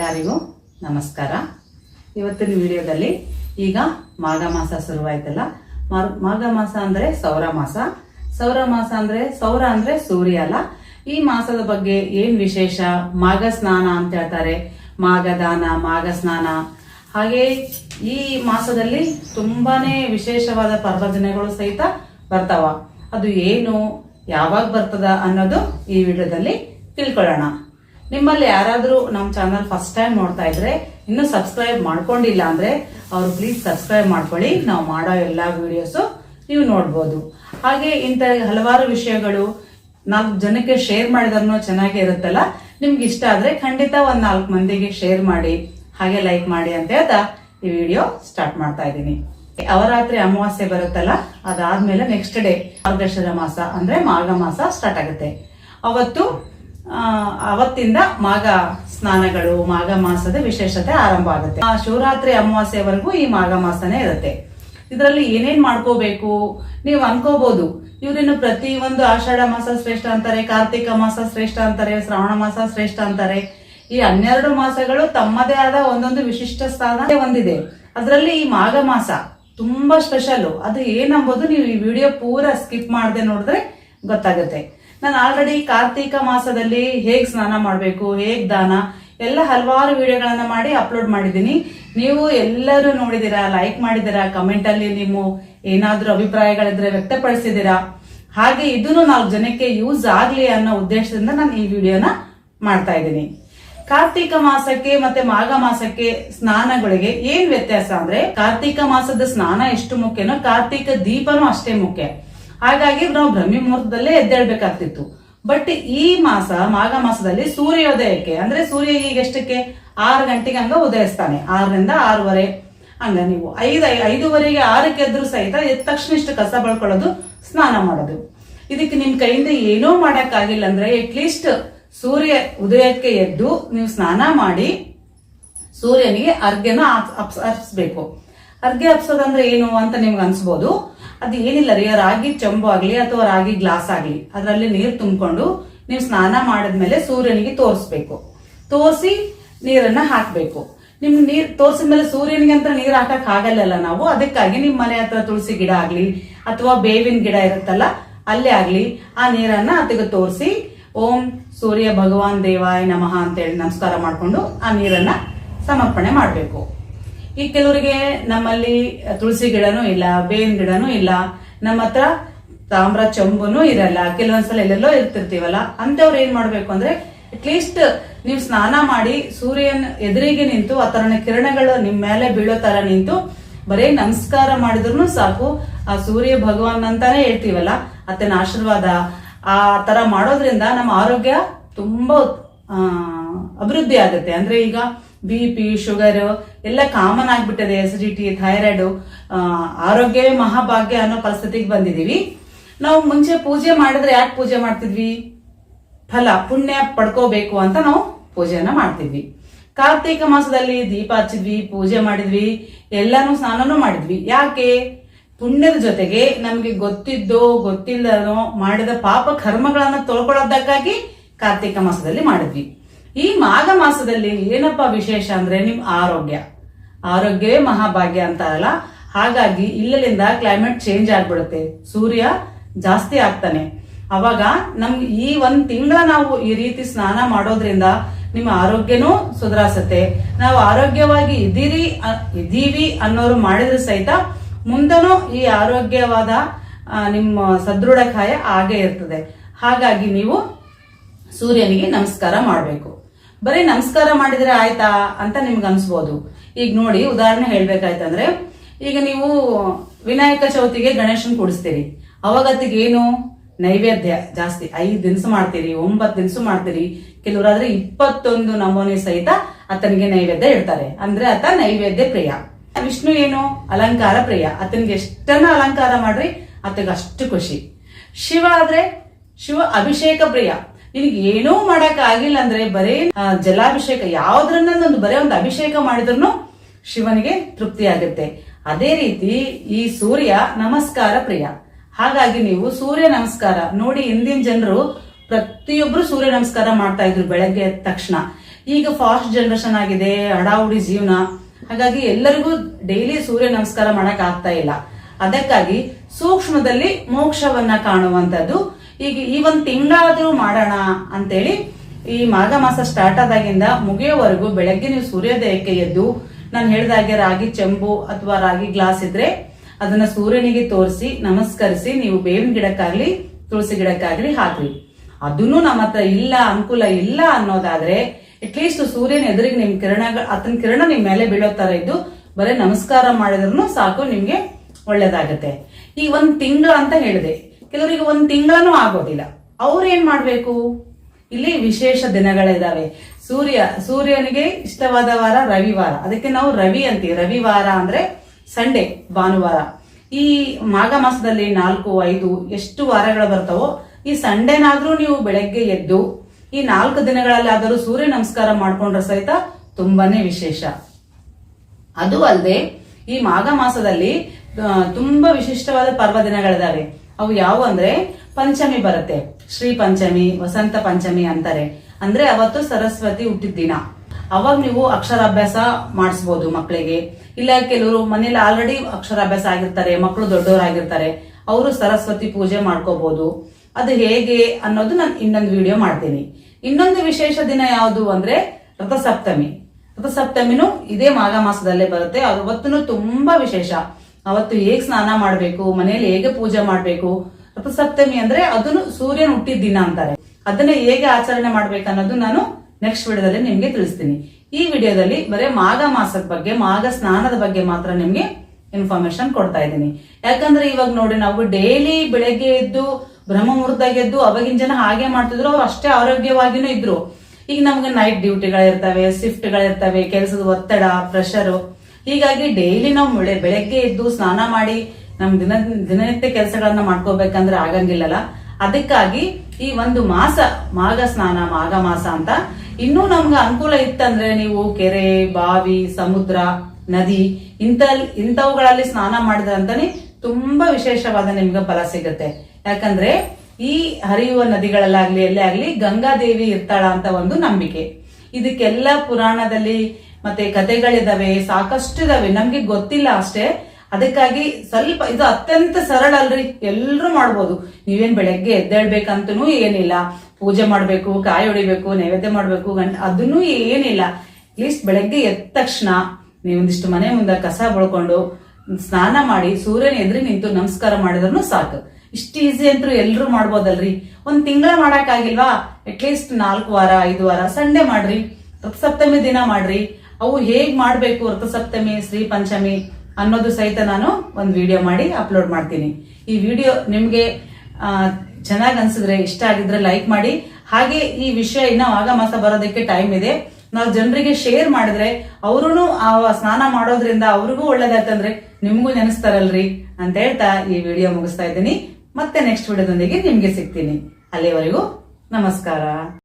ಎಲ್ಲರಿಗೂ ನಮಸ್ಕಾರ. ಇವತ್ತಿನ ವಿಡಿಯೋದಲ್ಲಿ ಈಗ ಮಾಘ ಮಾಸ ಶುರುವಾಯ್ತಲ್ಲ. ಮಾಘ ಮಾಸ ಅಂದ್ರೆ ಸೌರ ಮಾಸ. ಸೌರ ಮಾಸ ಅಂದ್ರೆ, ಸೌರ ಅಂದ್ರೆ ಸೂರ್ಯ ಅಲ್ಲ. ಈ ಮಾಸದ ಬಗ್ಗೆ ಏನ್ ವಿಶೇಷ? ಮಾಘ ಸ್ನಾನ ಅಂತ ಹೇಳ್ತಾರೆ. ಮಾಘದಾನ ಮಾಘ ಸ್ನಾನ. ಹಾಗೆ ಈ ಮಾಸದಲ್ಲಿ ತುಂಬಾನೇ ವಿಶೇಷವಾದ ಪರ್ವದಿನಗಳು ಸಹಿತ ಬರ್ತಾವ. ಅದು ಏನು, ಯಾವಾಗ ಬರ್ತದ ಅನ್ನೋದು ಈ ವಿಡಿಯೋದಲ್ಲಿ ತಿಳ್ಕೊಳ್ಳೋಣ. ನಿಮ್ಮಲ್ಲಿ ಯಾರಾದರೂ ನಮ್ಮ ಚಾನಲ್ ಫಸ್ಟ್ ಟೈಮ್ ನೋಡ್ತಾ ಇದ್ರೆ ಇನ್ನೂ ಸಬ್ಸ್ಕ್ರೈಬ್ ಮಾಡ್ಕೊಂಡಿಲ್ಲ ಅಂದ್ರೆ ಅವರು ಪ್ಲೀಸ್ ಸಬ್ಸ್ಕ್ರೈಬ್ ಮಾಡ್ಕೊಳ್ಳಿ. ನಾವು ಮಾಡೋ ಎಲ್ಲಾ ವಿಡಿಯೋಸು ನೀವು ನೋಡ್ಬೋದು. ಹಾಗೆ ಇಂಥ ಹಲವಾರು ವಿಷಯಗಳು ನಾಲ್ಕು ಜನಕ್ಕೆ ಶೇರ್ ಮಾಡಿದ್ರು ಚೆನ್ನಾಗಿ ಇರುತ್ತಲ್ಲ? ನಿಮ್ಗೆ ಇಷ್ಟ ಆದ್ರೆ ಖಂಡಿತ ಒಂದ್ ನಾಲ್ಕು ಮಂದಿಗೆ ಶೇರ್ ಮಾಡಿ, ಹಾಗೆ ಲೈಕ್ ಮಾಡಿ ಅಂತ ಹೇಳ್ತಾ ಈ ವಿಡಿಯೋ ಸ್ಟಾರ್ಟ್ ಮಾಡ್ತಾ ಇದ್ದೀನಿ. ಅವರಾತ್ರಿ ಅಮಾವಾಸ್ಯೆ ಬರುತ್ತಲ್ಲ? ಅದಾದ್ಮೇಲೆ ನೆಕ್ಸ್ಟ್ ಡೇ ಮಾರ್ಗಶಿರ ಮಾಸ ಅಂದ್ರೆ ಮಾರ್ಗ ಮಾಸ ಸ್ಟಾರ್ಟ್ ಆಗುತ್ತೆ. ಅವತ್ತು ಅವತ್ತಿಂದ ಮಾಘ ಸ್ನಾನಗಳು, ಮಾಘ ಮಾಸದ ವಿಶೇಷತೆ ಆರಂಭ ಆಗುತ್ತೆ. ಆ, ಶಿವರಾತ್ರಿ ಅಮಾವಾಸ್ಯವರೆಗೂ ಈ ಮಾಘ ಮಾಸನೇ ಇರುತ್ತೆ. ಇದರಲ್ಲಿ ಏನೇನ್ ಮಾಡ್ಕೋಬೇಕು? ನೀವು ಅನ್ಕೋಬಹುದು ಇವ್ರಿನ್ನು ಪ್ರತಿ ಒಂದು ಆಷಾಢ ಮಾಸ ಶ್ರೇಷ್ಠ ಅಂತಾರೆ, ಕಾರ್ತಿಕ ಮಾಸ ಶ್ರೇಷ್ಠ ಅಂತಾರೆ, ಶ್ರಾವಣ ಮಾಸ ಶ್ರೇಷ್ಠ ಅಂತಾರೆ. ಈ ಹನ್ನೆರಡು ಮಾಸಗಳು ತಮ್ಮದೇ ಆದ ಒಂದೊಂದು ವಿಶಿಷ್ಟ ಸ್ಥಾನ ಹೊಂದಿದೆ ಅದರಲ್ಲಿ ಈ ಮಾಘ ಮಾಸ ತುಂಬಾ ಸ್ಪೆಷಲ್ ಅದು ಏನಂಬುದು ನೀವು ಈ ವಿಡಿಯೋ ಪೂರಾ ಸ್ಕಿಪ್ ಮಾಡದೆ ನೋಡಿದ್ರೆ ಗೊತ್ತಾಗುತ್ತೆ. ನಾನು ಆಲ್ರೆಡಿ ಕಾರ್ತಿಕ ಮಾಸದಲ್ಲಿ ಹೇಗ್ ಸ್ನಾನ ಮಾಡಬೇಕು, ಹೇಗ್ ದಾನ, ಎಲ್ಲ ಹಲವಾರು ವಿಡಿಯೋಗಳನ್ನ ಮಾಡಿ ಅಪ್ಲೋಡ್ ಮಾಡಿದ್ದೀನಿ. ನೀವು ಎಲ್ಲರೂ ನೋಡಿದೀರಾ ಲೈಕ್ ಮಾಡಿದ್ದೀರಾ ಕಮೆಂಟ್ ಅಲ್ಲಿ ನೀವು ಏನಾದ್ರೂ ಅಭಿಪ್ರಾಯಗಳಿದ್ರೆ ವ್ಯಕ್ತಪಡಿಸಿದ್ದೀರಾ? ಹಾಗೆ ಇದನ್ನು ನಾಲ್ಕು ಜನಕ್ಕೆ ಯೂಸ್ ಆಗ್ಲಿ ಅನ್ನೋ ಉದ್ದೇಶದಿಂದ ನಾನು ಈ ವಿಡಿಯೋನ ಮಾಡ್ತಾ ಇದ್ದೀನಿ. ಕಾರ್ತಿಕ ಮಾಸಕ್ಕೆ ಮತ್ತೆ ಮಾಘ ಮಾಸಕ್ಕೆ ಸ್ನಾನಗಳಿಗೆ ಏನ್ ವ್ಯತ್ಯಾಸ ಅಂದ್ರೆ, ಕಾರ್ತಿಕ ಮಾಸದ ಸ್ನಾನ ಎಷ್ಟು ಮುಖ್ಯನೋ, ಕಾರ್ತಿಕ ದೀಪನೂ ಅಷ್ಟೇ ಮುಖ್ಯ. ಹಾಗಾಗಿ ನಾವು ಬ್ರಹ್ಮಿ ಮುಹೂರ್ತದಲ್ಲೇ ಎದ್ದೇಳ್ಬೇಕಾಗ್ತಿತ್ತು. ಬಟ್ ಈ ಮಾಸ, ಮಾಘ ಮಾಸದಲ್ಲಿ ಸೂರ್ಯೋದಯಕ್ಕೆ, ಅಂದ್ರೆ ಸೂರ್ಯ ಈಗ ಎಷ್ಟಕ್ಕೆ? ಆರು ಗಂಟೆಗೆ ಹಂಗ ಉದಯಿಸ್ತಾನೆ. ಆರರಿಂದ ಆರೂವರೆ. ಹಂಗ ನೀವು ಐದು, ಐದೂವರೆಗೆ ಆರಕ್ಕೆ ಎದ್ರು ಸಹಿತ ಎದ್ದ ತಕ್ಷಣ ಇಷ್ಟು ಕಸ ಬಳ್ಕೊಳ್ಳೋದು, ಸ್ನಾನ ಮಾಡೋದು. ಇದಕ್ಕೆ ನಿಮ್ ಕೈಯಿಂದ ಏನೂ ಮಾಡಕ್ಕಾಗಿಲ್ಲ ಅಂದ್ರೆ ಅಟ್ಲೀಸ್ಟ್ ಸೂರ್ಯ ಉದಯಕ್ಕೆ ಎದ್ದು ನೀವು ಸ್ನಾನ ಮಾಡಿ, ಸೂರ್ಯನಿಗೆ ಅರ್ಘ್ಯನ ಅರ್ಪಿಸ್ಬೇಕು. ಅರ್ಘ್ಯ ಅಪ್ಸೋದಂದ್ರೆ ಏನು ಅಂತ ನಿಮ್ಗೆ ಅನ್ಸ್ಬೋದು? ಅದು ಏನಿಲ್ಲ ರೀ, ರಾಗಿ ಚೆಂಬು ಆಗಲಿ ಅಥವಾ ರಾಗಿ ಗ್ಲಾಸ್ ಆಗಲಿ, ಅದರಲ್ಲಿ ನೀರು ತುಂಬಿಕೊಂಡು ನೀವು ಸ್ನಾನ ಮಾಡಿದ್ಮೇಲೆ ಸೂರ್ಯನಿಗೆ ತೋರಿಸ್ಬೇಕು. ತೋರಿಸಿ ನೀರನ್ನ ಹಾಕಬೇಕು. ನಿಮ್ ನೀರ್ ತೋರ್ಸಿದ್ಮೇಲೆ ಸೂರ್ಯನಿಗೆ ಅಂತ ನೀರ್ ಹಾಕಕ್ ಆಗಲ್ಲ ನಾವು? ಅದಕ್ಕಾಗಿ ನಿಮ್ ಮನೆ ಹತ್ರ ತುಳಸಿ ಗಿಡ ಆಗ್ಲಿ ಅಥವಾ ಬೇವಿನ ಗಿಡ ಇರುತ್ತಲ್ಲ, ಅಲ್ಲೇ ಆಗ್ಲಿ ಆ ನೀರನ್ನ ಅದಕ್ಕೆ ತೋರಿಸಿ ಓಂ ಸೂರ್ಯ ಭಗವಾನ್ ದೇವಾಯ ನಮಃ ಅಂತೇಳಿ ನಮಸ್ಕಾರ ಮಾಡ್ಕೊಂಡು ಆ ನೀರನ್ನ ಸಮರ್ಪಣೆ ಮಾಡ್ಬೇಕು. ಈ ಕೆಲವರಿಗೆ ನಮ್ಮಲ್ಲಿ ತುಳಸಿ ಗಿಡನೂ ಇಲ್ಲ, ಬೇವಿನ ಗಿಡನೂ ಇಲ್ಲ. ನಮ್ಮ ಹತ್ರ ತಾಮ್ರ ಚಂಬುನೂ ಇರಲ್ಲ. ಕೆಲವೊಂದ್ಸಲ ಎಲ್ಲೆಲ್ಲೋ ಇರ್ತಿರ್ತೀವಲ್ಲ ಅಂತವ್ರು ಏನ್ ಮಾಡ್ಬೇಕು ಅಂದ್ರೆ ಅಟ್ಲೀಸ್ಟ್ ನೀವು ಸ್ನಾನ ಮಾಡಿ ಸೂರ್ಯನ ಎದುರಿಗೆ ನಿಂತು, ಆ ಕಿರಣಗಳು ನಿಮ್ ಮೇಲೆ ಬೀಳೋ ತರ ನಿಂತು, ಬರೀ ನಮಸ್ಕಾರ ಮಾಡಿದ್ರು ಸಾಕು. ಆ ಸೂರ್ಯ ಭಗವಾನ್ ಅಂತಾನೆ ಹೇಳ್ತೀವಲ್ಲ ಆತನ ಆಶೀರ್ವಾದ. ಆ ತರ ಮಾಡೋದ್ರಿಂದ ನಮ್ಮ ಆರೋಗ್ಯ ತುಂಬಾ ಅಭಿವೃದ್ಧಿ ಆಗುತ್ತೆ. ಅಂದ್ರೆ ಈಗ ಬಿ ಪಿ ಶುಗರ್ ಎಲ್ಲ ಕಾಮನ್ ಆಗ್ಬಿಟ್ಟಿದೆ ಎಸಿಡಿಟಿ ಥೈರಾಯ್ಡ್ ಆರೋಗ್ಯವೇ ಮಹಾಭಾಗ್ಯ ಅನ್ನೋ ಪರಿಸ್ಥಿತಿಗೆ ಬಂದಿದ್ದೀವಿ. ನಾವು ಮುಂಚೆ ಪೂಜೆ ಮಾಡಿದ್ರೆ ಯಾಕೆ ಪೂಜೆ ಮಾಡ್ತಿದ್ವಿ? ಫಲ, ಪುಣ್ಯ ಪಡ್ಕೋಬೇಕು ಅಂತ ನಾವು ಪೂಜೆಯನ್ನ ಮಾಡ್ತಿದ್ವಿ. ಕಾರ್ತಿಕ ಮಾಸದಲ್ಲಿ ದೀಪ ಹಚ್ಚಿದ್ವಿ, ಪೂಜೆ ಮಾಡಿದ್ವಿ, ಎಲ್ಲಾನು ಸ್ನಾನನೂ ಮಾಡಿದ್ವಿ. ಯಾಕೆ? ಪುಣ್ಯದ ಜೊತೆಗೆ ನಮಗೆ ಗೊತ್ತಿದ್ದೋ ಗೊತ್ತಿಲ್ಲದೋ ಮಾಡಿದ ಪಾಪ ಕರ್ಮಗಳನ್ನ ತೊಳ್ಕೊಳ್ಳೋದಕ್ಕಾಗಿ ಕಾರ್ತಿಕ ಮಾಸದಲ್ಲಿ ಮಾಡಿದ್ವಿ. ಈ ಮಾಘ ಮಾಸದಲ್ಲಿ ಏನಪ್ಪ ವಿಶೇಷ ಅಂದ್ರೆ ನಿಮ್ ಆರೋಗ್ಯ. ಆರೋಗ್ಯವೇ ಮಹಾಭಾಗ್ಯ ಅಂತ ಅಲ್ಲ? ಹಾಗಾಗಿ ಇಲ್ಲಲಿಂದ ಕ್ಲೈಮೇಟ್ ಚೇಂಜ್ ಆಗ್ಬಿಡುತ್ತೆ. ಸೂರ್ಯ ಜಾಸ್ತಿ ಆಗ್ತಾನೆ. ಅವಾಗ ನಮ್ಗೆ ಈ ಒಂದ್ ತಿಂಗಳ ನಾವು ಈ ರೀತಿ ಸ್ನಾನ ಮಾಡೋದ್ರಿಂದ ನಿಮ್ಮ ಆರೋಗ್ಯನೂ ಸುಧಾರಿಸುತ್ತೆ. ನಾವು ಆರೋಗ್ಯವಾಗಿ ಇದ್ದೀರಿ ಇದ್ದೀವಿ ಅನ್ನೋರು ಮಾಡಿದ್ರೆ ಸಹಿತ ಮುಂದನೂ ಈ ಆರೋಗ್ಯವಾದ ನಿಮ್ಮ ಸದೃಢ ಕಾಯ ಹಾಗೆ ಇರ್ತದೆ. ಹಾಗಾಗಿ ನೀವು ಸೂರ್ಯನಿಗೆ ನಮಸ್ಕಾರ ಮಾಡಬೇಕು. ಬರೀ ನಮಸ್ಕಾರ ಮಾಡಿದ್ರೆ ಆಯ್ತಾ ಅಂತ ನಿಮ್ಗೆ ಅನ್ಸ್ಬೋದು. ಈಗ ನೋಡಿ, ಉದಾಹರಣೆ ಹೇಳ್ಬೇಕಾಯ್ತಂದ್ರೆ, ಈಗ ನೀವು ವಿನಾಯಕ ಚೌತಿಗೆ ಗಣೇಶನ್ ಕೂಡಿಸ್ತೀರಿ. ಅವಾಗತ್ತಿಗೆ ಏನು? ನೈವೇದ್ಯ ಜಾಸ್ತಿ. ಐದು ದಿನಸು ಮಾಡ್ತೀರಿ, ಒಂಬತ್ತು ದಿನಸು ಮಾಡ್ತೀರಿ. ಕೆಲವರಾದ್ರೆ ಇಪ್ಪತ್ತೊಂದು ನಮೂನೆ ಸಹಿತ ಆತನಿಗೆ ನೈವೇದ್ಯ ಇಡ್ತಾರೆ. ಅಂದ್ರೆ ಆತ ನೈವೇದ್ಯ ಪ್ರಿಯ. ವಿಷ್ಣು ಏನು? ಅಲಂಕಾರ ಪ್ರಿಯ. ಆತನಿಗೆ ಎಷ್ಟನ್ನ ಅಲಂಕಾರ ಮಾಡ್ರಿ ಆತಗೆ ಅಷ್ಟು ಖುಷಿ. ಶಿವ ಆದ್ರೆ ಶಿವ ಅಭಿಷೇಕ ಪ್ರಿಯ. ನಿನಗೆ ಏನೂ ಮಾಡಕ್ ಆಗಿಲ್ಲ ಅಂದ್ರೆ ಬರೇ ಜಲಾಭಿಷೇಕ ಯಾವ್ದ್ರನ್ನ ಒಂದು ಬರೇ ಒಂದು ಅಭಿಷೇಕ ಮಾಡಿದ್ರು ಶಿವನಿಗೆ ತೃಪ್ತಿ ಆಗುತ್ತೆ ಅದೇ ರೀತಿ ಈ ಸೂರ್ಯ ನಮಸ್ಕಾರ ಪ್ರಿಯ. ಹಾಗಾಗಿ ನೀವು ಸೂರ್ಯ ನಮಸ್ಕಾರ ನೋಡಿ ಹಿಂದಿನ ಜನರು ಪ್ರತಿಯೊಬ್ರು ಸೂರ್ಯ ನಮಸ್ಕಾರ ಮಾಡ್ತಾ ಇದ್ರು ಬೆಳಗ್ಗೆ ತಕ್ಷಣ. ಈಗ ಫಾಸ್ಟ್ ಜನರೇಷನ್ ಆಗಿದೆ ಹಡಾವುಡಿ ಜೀವನ. ಹಾಗಾಗಿ ಎಲ್ಲರಿಗೂ ಡೈಲಿ ಸೂರ್ಯ ನಮಸ್ಕಾರ ಮಾಡಕ್ ಆಗ್ತಾ ಇಲ್ಲ. ಅದಕ್ಕಾಗಿ ಸೂಕ್ಷ್ಮದಲ್ಲಿ ಮೋಕ್ಷವನ್ನ ಕಾಣುವಂತದ್ದು ಈಗ ಈ ಒಂದು ತಿಂಗಳಾದ್ರೂ ಮಾಡೋಣ ಅಂತೇಳಿ ಈ ಮಾಘ ಮಾಸ ಸ್ಟಾರ್ಟ್ ಆದಾಗಿಂದ ಮುಗಿಯೋವರೆಗೂ ಬೆಳಗ್ಗೆ ನೀವು ಸೂರ್ಯೋದಯಕ್ಕೆ ಎದ್ದು ನಾನು ಹೇಳ್ದಾಗೆ ರಾಗಿ ಚೆಂಬು ಅಥವಾ ರಾಗಿ ಗ್ಲಾಸ್ ಇದ್ರೆ ಅದನ್ನ ಸೂರ್ಯನಿಗೆ ತೋರಿಸಿ ನಮಸ್ಕರಿಸಿ ನೀವು ಬೇವಿನ ಗಿಡಕ್ಕಾಗ್ಲಿ, ತುಳಸಿ ಗಿಡಕ್ಕಾಗ್ಲಿ ಹಾಕ್ರಿ. ಅದನ್ನು ನಮ್ಮ ಹತ್ರ ಇಲ್ಲ, ಅನುಕೂಲ ಇಲ್ಲ ಅನ್ನೋದಾದ್ರೆ ಅಟ್ಲೀಸ್ಟ್ ಸೂರ್ಯನ ಎದುರಿಗೆ ನಿಮ್ ಕಿರಣ ಆತನ ಕಿರಣ ನಿಮ್ ಮೇಲೆ ಬೀಳೋ ತರ ಇದ್ದು ಬರೀ ನಮಸ್ಕಾರ ಮಾಡಿದ್ರು ಸಾಕು, ನಿಮ್ಗೆ ಒಳ್ಳೇದಾಗತ್ತೆ. ಈ ಒಂದ್ ತಿಂಗಳ ಅಂತ ಹೇಳಿದೆ. ಕೆಲವರಿಗೆ ಒಂದು ತಿಂಗಳನೂ ಆಗೋದಿಲ್ಲ. ಅವ್ರು ಮಾಡ್ಬೇಕು? ಇಲ್ಲಿ ವಿಶೇಷ ದಿನಗಳಿದಾವೆ. ಸೂರ್ಯ, ಸೂರ್ಯನಿಗೆ ಇಷ್ಟವಾದ ವಾರ ರವಿವಾರ. ಅದಕ್ಕೆ ನಾವು ರವಿ ಅಂತೀವಿ. ರವಿವಾರ ಅಂದ್ರೆ ಸಂಡೇ, ಭಾನುವಾರ. ಈ ಮಾಘ ಮಾಸದಲ್ಲಿ ನಾಲ್ಕು, ಐದು ಎಷ್ಟು ವಾರಗಳು ಬರ್ತಾವೋ, ಈ ಸಂಡೇನಾದ್ರೂ ನೀವು ಬೆಳಗ್ಗೆ ಎದ್ದು, ಈ ನಾಲ್ಕು ದಿನಗಳಲ್ಲಾದರೂ ಸೂರ್ಯ ನಮಸ್ಕಾರ ಮಾಡ್ಕೊಂಡ್ರೆ ಸಹಿತ ತುಂಬಾನೇ ವಿಶೇಷ. ಅದು ಅಲ್ಲದೆ ಈ ಮಾಘ ಮಾಸದಲ್ಲಿ ತುಂಬಾ ವಿಶಿಷ್ಟವಾದ ಪರ್ವ ದಿನಗಳಿದಾವೆ. ಅವು ಯಾವ ಅಂದ್ರೆ ಪಂಚಮಿ ಬರುತ್ತೆ. ಶ್ರೀ ಪಂಚಮಿ, ವಸಂತ ಪಂಚಮಿ ಅಂತಾರೆ. ಅಂದ್ರೆ ಅವತ್ತು ಸರಸ್ವತಿ ಹುಟ್ಟಿದ ದಿನ. ಅವಾಗ ನೀವು ಅಕ್ಷರಾಭ್ಯಾಸ ಮಾಡಿಸ್ಬೋದು ಮಕ್ಕಳಿಗೆ ಇಲ್ಲ ಕೆಲವರು ಮನೇಲಿ ಆಲ್ರೆಡಿ ಅಕ್ಷರಾಭ್ಯಾಸ ಆಗಿರ್ತಾರೆ ಮಕ್ಕಳು ದೊಡ್ಡವರಾಗಿರ್ತಾರೆ, ಅವರು ಸರಸ್ವತಿ ಪೂಜೆ ಮಾಡ್ಕೋಬಹುದು ಅದು ಹೇಗೆ ಅನ್ನೋದು ನಾನು ಇನ್ನೊಂದು ವಿಡಿಯೋ ಮಾಡ್ತೀನಿ. ಇನ್ನೊಂದು ವಿಶೇಷ ದಿನ ಯಾವುದು ಅಂದ್ರೆ ರಥಸಪ್ತಮಿ. ರಥಸಪ್ತಮಿನೂ ಇದೇ ಮಾಘ ಮಾಸದಲ್ಲೇ ಬರುತ್ತೆ. ಅವತ್ತು ತುಂಬಾ ವಿಶೇಷ. ಅವತ್ತು ಹೇಗ್ ಸ್ನಾನ ಮಾಡ್ಬೇಕು ಮನೆಯಲ್ಲಿ ಹೇಗೆ ಪೂಜೆ ಮಾಡ್ಬೇಕು, ರಥಸಪ್ತಮಿ ಅಂದ್ರೆ ಅದನ್ನು ಸೂರ್ಯನ ಹುಟ್ಟಿದ ದಿನ ಅಂತಾರೆ. ಅದನ್ನ ಹೇಗೆ ಆಚರಣೆ ಮಾಡ್ಬೇಕನ್ನೋದು ನಾನು ನೆಕ್ಸ್ಟ್ ವಿಡಿಯೋದಲ್ಲಿ ನಿಮ್ಗೆ ತಿಳಿಸ್ತೀನಿ. ಈ ವಿಡಿಯೋದಲ್ಲಿ ಬರೀ ಮಾಘ ಮಾಸದ ಬಗ್ಗೆ, ಮಾಘ ಸ್ನಾನದ ಬಗ್ಗೆ ಮಾತ್ರ ನಿಮ್ಗೆ ಇನ್ಫಾರ್ಮೇಶನ್ ಕೊಡ್ತಾ ಇದ್ದೀನಿ. ಯಾಕಂದ್ರೆ ಇವಾಗ ನೋಡಿ ನಾವು ಡೈಲಿ ಬೆಳಗ್ಗೆ ಎದ್ದು ಬ್ರಹ್ಮ ಮುಹೂರ್ತಾಗ ಎದ್ದು, ಅವಾಗಿನ ಜನ ಹಾಗೆ ಮಾಡ್ತಿದ್ರು, ಅವ್ರು ಅಷ್ಟೇ ಆರೋಗ್ಯವಾಗಿನೂ ಇದ್ರು. ಈಗ ನಮ್ಗೆ ನೈಟ್ ಡ್ಯೂಟಿಗಳಿರ್ತವೆ ಶಿಫ್ಟ್ಗಳಿರ್ತವೆ ಕೆಲಸದ ಒತ್ತಡ ಪ್ರೆಷರ್ ಹೀಗಾಗಿ ಡೈಲಿ ನಾವು ಮುಳೆ, ಬೆಳಗ್ಗೆ ಎದ್ದು ಸ್ನಾನ ಮಾಡಿ ನಮ್ ದಿನ, ದಿನನಿತ್ಯ ಕೆಲಸಗಳನ್ನ ಮಾಡ್ಕೋಬೇಕಂದ್ರೆ ಆಗಂಗಿಲ್ಲಲ್ಲ. ಅದಕ್ಕಾಗಿ ಈ ಒಂದು ಮಾಸ, ಮಾಘ ಸ್ನಾನ, ಮಾಘ ಮಾಸ ಅಂತ ಇನ್ನೂ ನಮ್ಗೆ ಅನುಕೂಲ ಇತ್ತಂದ್ರೆ ನೀವು ಕೆರೆ, ಬಾವಿ, ಸಮುದ್ರ, ನದಿ ಇಂತ ಇಂಥವುಗಳಲ್ಲಿ ಸ್ನಾನ ಮಾಡಿದ್ರೆ ಅಂತಾನೆ ತುಂಬಾ ವಿಶೇಷವಾದ ನಿಮ್ಗೆ ಫಲ ಸಿಗುತ್ತೆ. ಯಾಕಂದ್ರೆ ಈ ಹರಿಯುವ ನದಿಗಳಲ್ಲಾಗ್ಲಿ ಎಲ್ಲೇ ಆಗ್ಲಿ ಗಂಗಾದೇವಿ ಇರ್ತಾಳ ಅಂತ ಒಂದು ನಂಬಿಕೆ. ಇದಕ್ಕೆಲ್ಲ ಪುರಾಣದಲ್ಲಿ ಮತ್ತೆ ಕತೆಗಳಿದಾವೆ ಸಾಕಷ್ಟು ಇದಾವೆ ನಮ್ಗೆ ಗೊತ್ತಿಲ್ಲ ಅಷ್ಟೇ. ಅದಕ್ಕಾಗಿ ಸ್ವಲ್ಪ ಇದು ಅತ್ಯಂತ ಸರಳ ಅಲ್ರಿ, ಎಲ್ರು ಮಾಡ್ಬೋದು. ನೀವೇನ್ ಬೆಳಗ್ಗೆ ಎದ್ದೇಳ್ಬೇಕಂತನೂ ಏನಿಲ್ಲ. ಪೂಜೆ ಮಾಡ್ಬೇಕು, ಕಾಯಿ ಹೊಡಿಬೇಕು, ನೈವೇದ್ಯ ಮಾಡ್ಬೇಕು, ಗಂಟ ಅದನ್ನೂ ಏನಿಲ್ಲ. ಅಟ್ಲೀಸ್ಟ್ ಬೆಳಗ್ಗೆ ಎದ್ದ ತಕ್ಷಣ ನೀವೊಂದಿಷ್ಟು ಮನೆ ಮುಂದೆ ಕಸ ಬಳ್ಕೊಂಡು ಸ್ನಾನ ಮಾಡಿ ಸೂರ್ಯನ ಎದುರು ನಿಂತು ನಮಸ್ಕಾರ ಮಾಡಿದ್ರು ಸಾಕು. ಇಷ್ಟು ಈಸಿ ಅಂತೂ ಎಲ್ರು ಮಾಡ್ಬೋದಲ್ರಿ. ಒಂದ್ ತಿಂಗಳ ಮಾಡಕ್ ಆಗಿಲ್ವಾ ಅಟ್ಲೀಸ್ಟ್ ನಾಲ್ಕು ವಾರ, ಐದು ವಾರ, ಸಂಡೇ ಮಾಡ್ರಿ. ಸಪ್ತಮಿ ದಿನ ಮಾಡ್ರಿ. ಅವು ಹೇಗ್ ಮಾಡಬೇಕು ರಥಸಪ್ತಮಿ ಶ್ರೀ ಪಂಚಮಿ ಅನ್ನೋದು ಸಹಿತ ನಾನು ಒಂದು ವಿಡಿಯೋ ಮಾಡಿ ಅಪ್ಲೋಡ್ ಮಾಡ್ತೀನಿ. ಈ ವಿಡಿಯೋ ನಿಮಗೆ ಚೆನ್ನಾಗಿ ಅನ್ಸಿದ್ರೆ, ಇಷ್ಟ ಆಗಿದ್ರೆ ಲೈಕ್ ಮಾಡಿ. ಹಾಗೆ ಈ ವಿಷಯ ಇನ್ನ ಆಗ ಮಾಸ ಬರೋದಕ್ಕೆ ಟೈಮ್ ಇದೆ. ನಾವು ಜನರಿಗೆ ಶೇರ್ ಮಾಡಿದ್ರೆ ಅವರು ಆ ಸ್ನಾನ ಮಾಡೋದ್ರಿಂದ ಅವ್ರಿಗೂ ಒಳ್ಳೇದಾಯ್ತಂದ್ರೆ ನಿಮಗೂ ನೆನೆಸ್ತಾರಲ್ರಿ ಅಂತ ಹೇಳ್ತಾ ಈ ವಿಡಿಯೋ ಮುಗಿಸ್ತಾ ಇದ್ದೀನಿ. ಮತ್ತೆ ನೆಕ್ಸ್ಟ್ ವಿಡಿಯೋದೊಂದಿಗೆ ನಿಮ್ಗೆ ಸಿಗ್ತೀನಿ. ಅಲ್ಲಿವರೆಗೂ ನಮಸ್ಕಾರ.